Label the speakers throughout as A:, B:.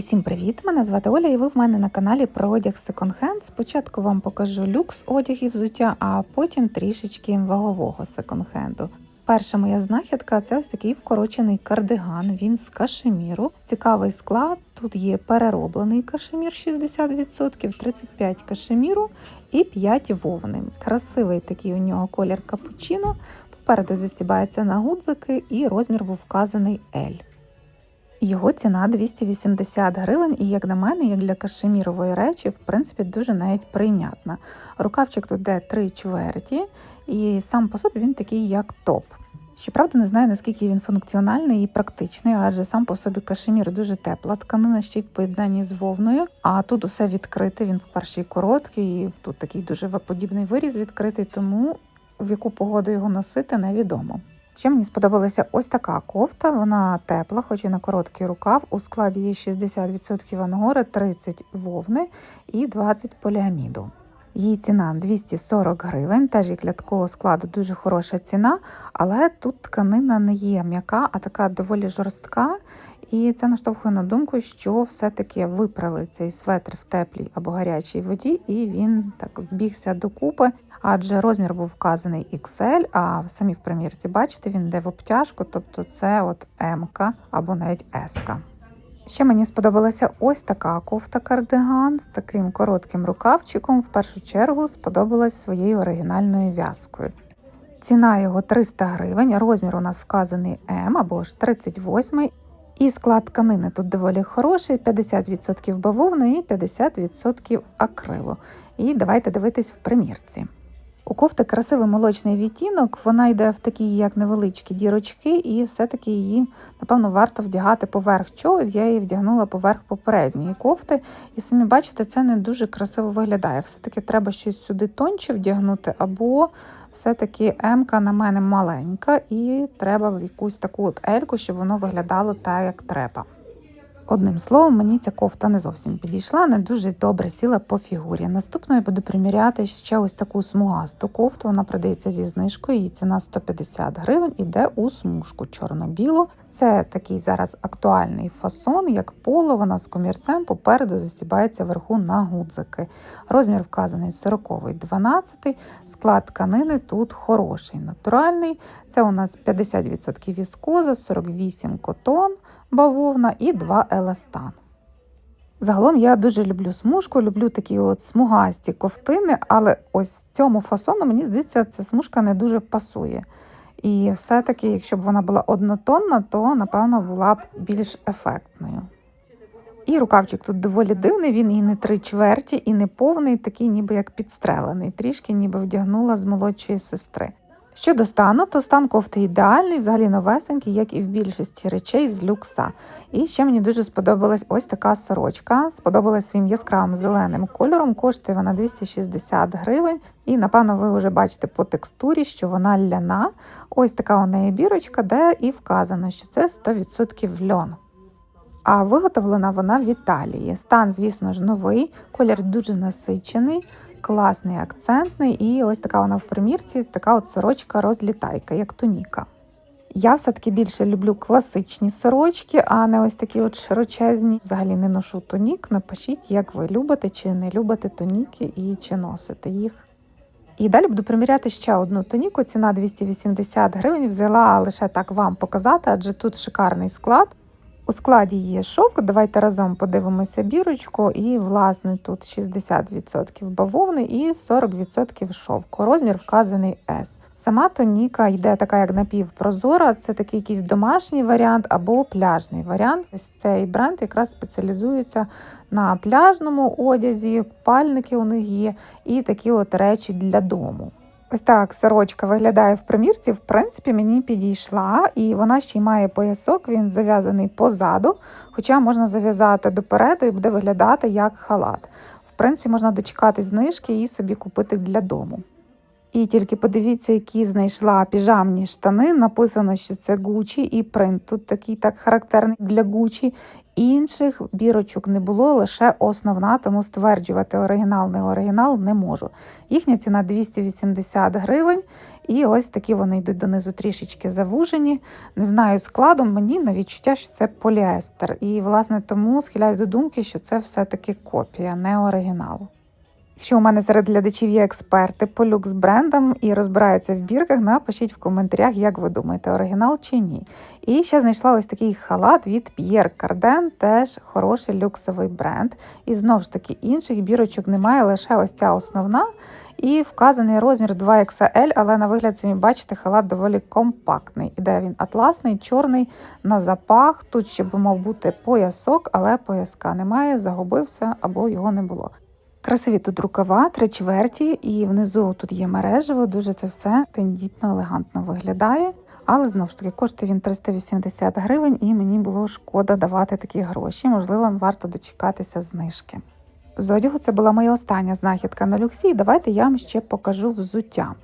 A: Усім привіт! Мене звати Оля, і ви в мене на каналі про одяг секонд-хенд. Спочатку вам покажу люкс одяг і взуття, а потім трішечки вагового секонд-хенду. Перша моя знахідка це ось такий вкорочений кардиган. Він з кашеміру. Цікавий склад. Тут є перероблений кашемір 60%, 35 кашеміру і 5 вовни. Красивий такий у нього колір капучино. Попереду застібається на гудзики, і розмір був вказаний L. Його ціна 280 гривень, і як на мене, як для кашемірової речі, в принципі, дуже навіть прийнятна. Рукавчик тут де 3 чверті, і сам по собі він такий, як топ. Щоправда, не знаю, наскільки він функціональний і практичний, адже сам по собі кашемір дуже тепла тканина, ще й в поєднанні з вовною. А тут усе відкрите. Він, по-перше, і короткий, і тут такий дуже подібний виріз відкритий, тому в яку погоду його носити невідомо. Ще мені сподобалася ось така кофта, вона тепла, хоч і на короткий рукав. У складі є 60% ангори, 30 вовни і 20 поліаміду. Її ціна 240 гривень, теж як для такого складу дуже хороша ціна, але тут тканина не є м'яка, а така доволі жорстка. І це наштовхує на думку, що все-таки випрали цей светр в теплій або гарячій воді, і він так збігся докупи, адже розмір був вказаний XL, а самі в примірці, бачите, він йде в обтяжку, тобто це от М або навіть S. Ще мені сподобалася ось така кофта-кардиган з таким коротким рукавчиком. В першу чергу сподобалась своєю оригінальною в'язкою. Ціна його 300 гривень, розмір у нас вказаний М або ж 38 і склад тканини тут доволі хороший: 50% бавовни і 50% акрилу. І давайте дивитись в примірці. У кофти красивий молочний відтінок, вона йде в такі як невеличкі дірочки, і все-таки її, напевно, варто вдягати поверх чогось. Я її вдягнула поверх попередньої кофти. І самі бачите, це не дуже красиво виглядає. Все-таки треба щось сюди тонче вдягнути, або все-таки М-ка на мене маленька, і треба якусь таку от ельку, щоб воно виглядало так, як треба. Одним словом, мені ця кофта не зовсім підійшла, не дуже добре сіла по фігурі. Наступною буду приміряти ще ось таку смугасту кофту. Вона продається зі знижкою, її ціна 150 гривень, іде у смужку чорно-білу. Це такий зараз актуальний фасон, як поло, вона з комірцем попереду застібається вверху на гудзики. Розмір вказаний 40 12 Склад тканини тут хороший, натуральний. Це у нас 50% віскоза, 48 котон бавовна і два еластан. Загалом я дуже люблю смужку, люблю такі от смугасті ковтини, але ось цьому фасону, мені здається, ця смужка не дуже пасує. І все-таки, якщо б вона була однотонна, то, напевно, була б більш ефектною. І рукавчик тут доволі дивний, він і не три чверті, і не повний, такий ніби як підстрелений, трішки ніби вдягнула з молодшої сестри. Щодо стану, то стан кофти ідеальний, взагалі новесенький, як і в більшості речей з люкса. І ще мені дуже сподобалась ось така сорочка. Сподобалась своїм яскравим зеленим кольором. Коштує вона 260 гривень. І, напевно, ви вже бачите по текстурі, що вона ляна. Ось така у неї бірочка, де і вказано, що це 100% льон. А виготовлена вона в Італії. Стан, звісно ж, новий, колір дуже насичений класний акцентний, і ось така вона в примірці, така от сорочка розлітайка, як туніка. Я все-таки більше люблю класичні сорочки, а не ось такі от широчезні. Взагалі не ношу тонік. Напишіть, як ви любите чи не любите тоніки і чи носите їх. І далі буду приміряти ще одну тоніку. Ціна 280 гривень. Взяла лише так вам показати, адже тут шикарний склад. У складі є шовк, давайте разом подивимося бірочку, і, власне, тут 60% бавовни і 40% шовку. Розмір вказаний S. Сама тоніка йде така, як напівпрозора, це такий якийсь домашній варіант або пляжний варіант. Ось цей бренд якраз спеціалізується на пляжному одязі, пальники у них є, і такі от речі для дому. Ось так сорочка виглядає в примірці, в принципі, мені підійшла, і вона ще й має поясок, він зав'язаний позаду, хоча можна зав'язати допереду і буде виглядати як халат. В принципі, можна дочекати знижки і собі купити для дому. І тільки подивіться, які знайшла піжамні штани. Написано, що це Gucci, і принт тут такий так характерний для Gucci. Інших бірочок не було, лише основна, тому стверджувати оригінал, не оригінал не можу. Їхня ціна 280 гривень. І ось такі вони йдуть донизу трішечки завужені. Не знаю складом, мені на відчуття, що це поліестер. І, власне, тому схиляюсь до думки, що це все-таки копія, не оригінал. Якщо у мене серед глядачів є експерти по люкс брендам і розбираються в бірках, напишіть в коментарях, як ви думаєте, оригінал чи ні. І ще знайшла ось такий халат від Pierre Cardin, теж хороший люксовий бренд. І знову ж таки інших бірочок немає, лише ось ця основна. І вказаний розмір 2XL, але на вигляд самі бачите, халат доволі компактний. Іде він атласний, чорний, на запах. Тут ще би мав бути поясок, але пояска немає, загубився або його не було. Красиві тут рукава, три чверті, і внизу тут є мережево, дуже це все тендітно, елегантно виглядає. Але знову ж таки коштує він 380 гривень, і мені було шкода давати такі гроші. Можливо, варто дочекатися знижки. З одягу це була моя остання знахідка на люксі. і Давайте я вам ще покажу взуття.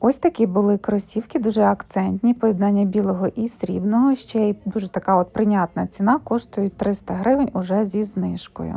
A: Ось такі були кросівки, дуже акцентні, поєднання білого і срібного. Ще й дуже така от прийнятна ціна, коштують 300 гривень уже зі знижкою.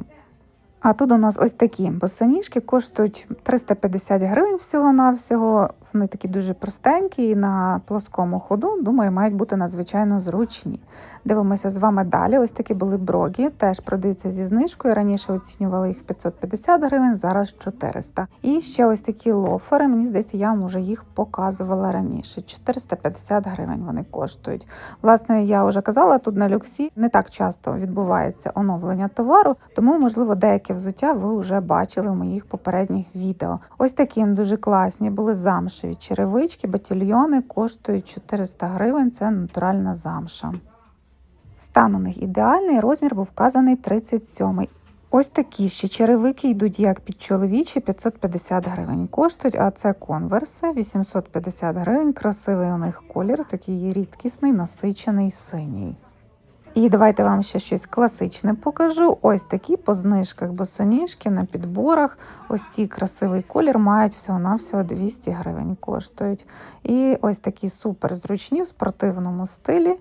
A: А тут у нас ось такі босоніжки коштують 350 гривень всього-навсього. Вони такі дуже простенькі і на плоскому ходу, думаю, мають бути надзвичайно зручні. Дивимося з вами далі. Ось такі були брогі, теж продаються зі знижкою. Раніше оцінювали їх 550 гривень, зараз 400. І ще ось такі лофери. Мені здається, я вам уже їх показувала раніше. 450 гривень вони коштують. Власне, я вже казала, тут на люксі не так часто відбувається оновлення товару, тому, можливо, деякі взуття ви вже бачили в моїх попередніх відео. Ось такі дуже класні були замшеві черевички, батільйони коштують 400 гривень. Це натуральна замша. Стан у них ідеальний, розмір був вказаний 37 Ось такі ще черевики йдуть як під чоловічі 550 гривень коштують, а це конверси 850 гривень. Красивий у них колір, такий рідкісний, насичений синій. І давайте вам ще щось класичне покажу. Ось такі по знижках босоніжки на підборах. Ось ці красивий колір мають всього-навсього 200 гривень коштують. І ось такі супер зручні в спортивному стилі.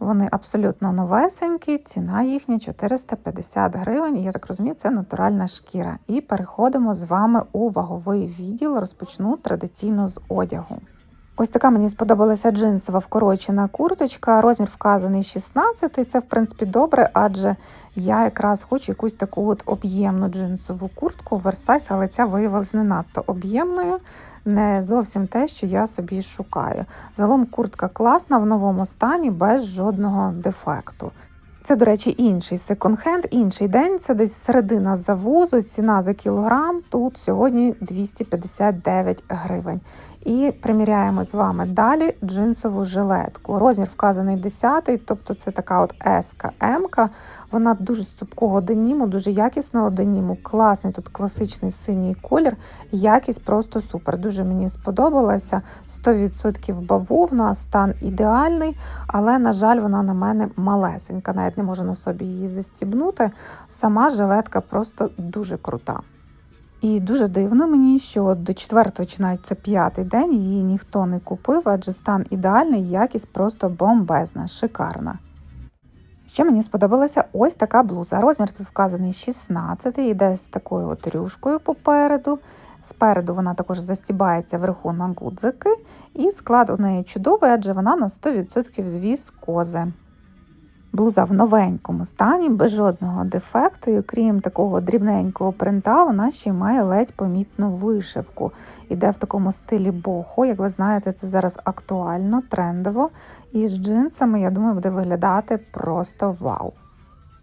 A: Вони абсолютно новесенькі, ціна їхня 450 гривень. Я так розумію, це натуральна шкіра. І переходимо з вами у ваговий відділ. Розпочну традиційно з одягу. Ось така мені сподобалася джинсова вкорочена курточка. Розмір вказаний 16 Це, в принципі, добре, адже я якраз хочу якусь таку от об'ємну джинсову куртку Versace, але ця виявилася не надто об'ємною. Не зовсім те, що я собі шукаю. Загалом куртка класна в новому стані, без жодного дефекту. Це, до речі, інший секонд-хенд, інший день. Це десь середина завозу, ціна за кілограм. Тут сьогодні 259 гривень. І приміряємо з вами далі джинсову жилетку. Розмір вказаний 10 тобто це така от S-ка, М-ка. Вона дуже з цупкого деніму, дуже якісного деніму. Класний тут класичний синій колір. Якість просто супер. Дуже мені сподобалася. 100% бавовна, стан ідеальний, але, на жаль, вона на мене малесенька. Навіть не можу на собі її застібнути. Сама жилетка просто дуже крута. І дуже дивно мені, що до четвертого чи це п'ятий день її ніхто не купив, адже стан ідеальний, якість просто бомбезна, шикарна. Ще мені сподобалася ось така блуза. Розмір тут вказаний 16 йде з такою от рюшкою попереду. Спереду вона також застібається вверху на гудзики, і склад у неї чудовий, адже вона на 100% з віскози. Блуза в новенькому стані, без жодного дефекту, і окрім такого дрібненького принта, вона ще й має ледь помітну вишивку. Іде в такому стилі бохо, як ви знаєте, це зараз актуально, трендово. І з джинсами, я думаю, буде виглядати просто вау.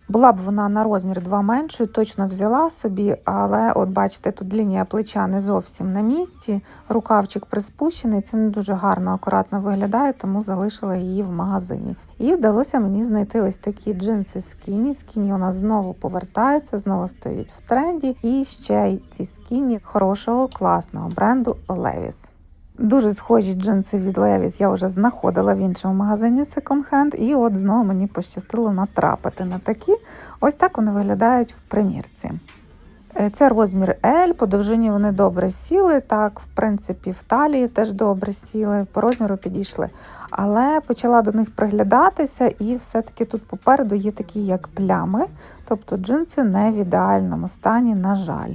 A: Була б вона на розмір 2 меншою, точно взяла собі, але от бачите, тут лінія плеча не зовсім на місці, рукавчик приспущений, це не дуже гарно, акуратно виглядає, тому залишила її в магазині. І вдалося мені знайти ось такі джинси скіні. Скіні у нас знову повертаються, знову стають в тренді. І ще й ці скіні хорошого, класного бренду Levi's. Дуже схожі джинси від Levi's я вже знаходила в іншому магазині Hand, і от знову мені пощастило натрапити на такі. Ось так вони виглядають в примірці. Е, це розмір L, по довжині вони добре сіли, так, в принципі, в талії теж добре сіли, по розміру підійшли. Але почала до них приглядатися, і все-таки тут попереду є такі як плями, тобто джинси не в ідеальному стані, на жаль.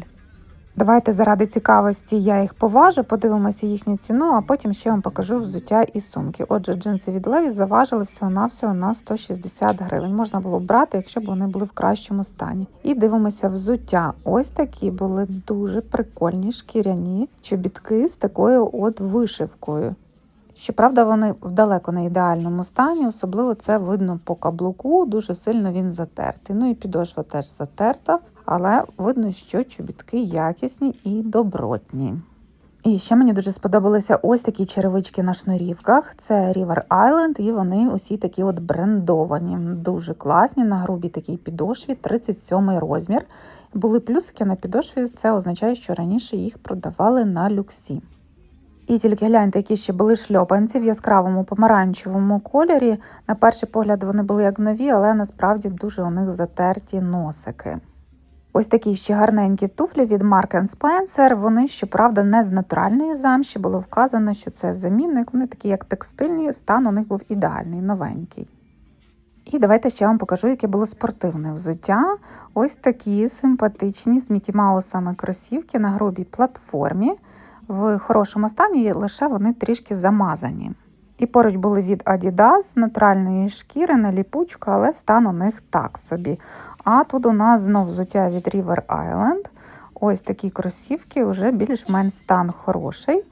A: Давайте заради цікавості я їх поважу, подивимося їхню ціну, а потім ще вам покажу взуття і сумки. Отже, джинси від Levi's заважили всього-навсього на 160 гривень. Можна було б брати, якщо б вони були в кращому стані. І дивимося взуття. Ось такі були дуже прикольні шкіряні чобітки з такою от вишивкою. Щоправда, вони в далеко не ідеальному стані, особливо це видно по каблуку, дуже сильно він затертий. Ну і підошва теж затерта, але видно, що чобітки якісні і добротні. І ще мені дуже сподобалися ось такі черевички на шнурівках. Це River Island, і вони усі такі от брендовані, дуже класні, на грубій такій підошві, 37 розмір. Були плюсики на підошві, це означає, що раніше їх продавали на люксі. І тільки гляньте, які ще були шльопанці в яскравому помаранчевому кольорі. На перший погляд вони були як нові, але насправді дуже у них затерті носики. Ось такі ще гарненькі туфлі від Mark Spencer. Вони, щоправда, не з натуральної замші. Було вказано, що це замінник. Вони такі, як текстильні, стан у них був ідеальний, новенький. І давайте ще вам покажу, яке було спортивне взуття. Ось такі симпатичні з Мікі Маусами кросівки на грубій платформі в хорошому стані, лише вони трішки замазані. І поруч були від Adidas натуральної шкіри на ліпучку, але стан у них так собі. А тут у нас знов взуття від River Island. Ось такі кросівки, вже більш-менш стан хороший.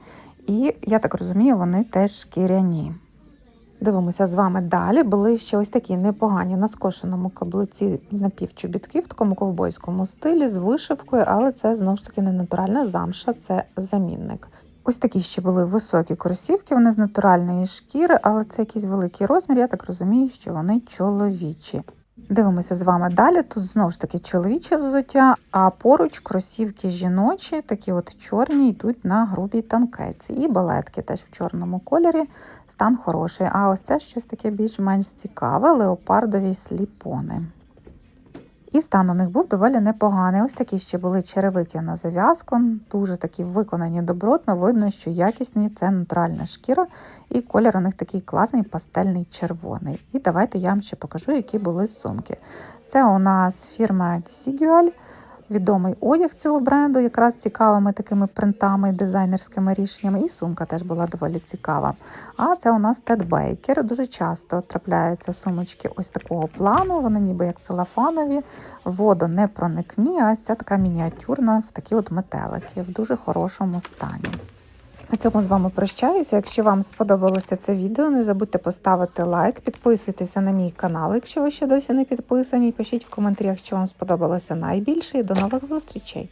A: І я так розумію, вони теж шкіряні. Дивимося з вами далі. Були ще ось такі непогані на скошеному каблуці напівчобітки в такому ковбойському стилі з вишивкою, але це знову ж таки не натуральна замша, це замінник. Ось такі ще були високі кросівки, вони з натуральної шкіри, але це якийсь великий розмір. Я так розумію, що вони чоловічі. Дивимося з вами далі. Тут знову ж таки чоловіче взуття, а поруч кросівки жіночі, такі от чорні, йдуть на грубій танкеці. І балетки теж в чорному кольорі. Стан хороший. А ось це щось таке більш-менш цікаве, леопардові сліпони. І стан у них був доволі непоганий. Ось такі ще були черевики на зав'язку, дуже такі виконані добротно. Видно, що якісні це натуральна шкіра, і колір у них такий класний пастельний червоний. І давайте я вам ще покажу, які були сумки. Це у нас фірма Sigual, відомий одяг цього бренду, якраз цікавими такими принтами дизайнерськими рішеннями. І сумка теж була доволі цікава. А це у нас Тед Бейкер. Дуже часто трапляються сумочки ось такого плану. Вони ніби як целофанові, проникні, а ось ця така мініатюрна в такі от метелики в дуже хорошому стані. На цьому з вами прощаюся. Якщо вам сподобалося це відео, не забудьте поставити лайк, підписуйтеся на мій канал, якщо ви ще досі не підписані. Пишіть в коментарях, що вам сподобалося найбільше. І до нових зустрічей!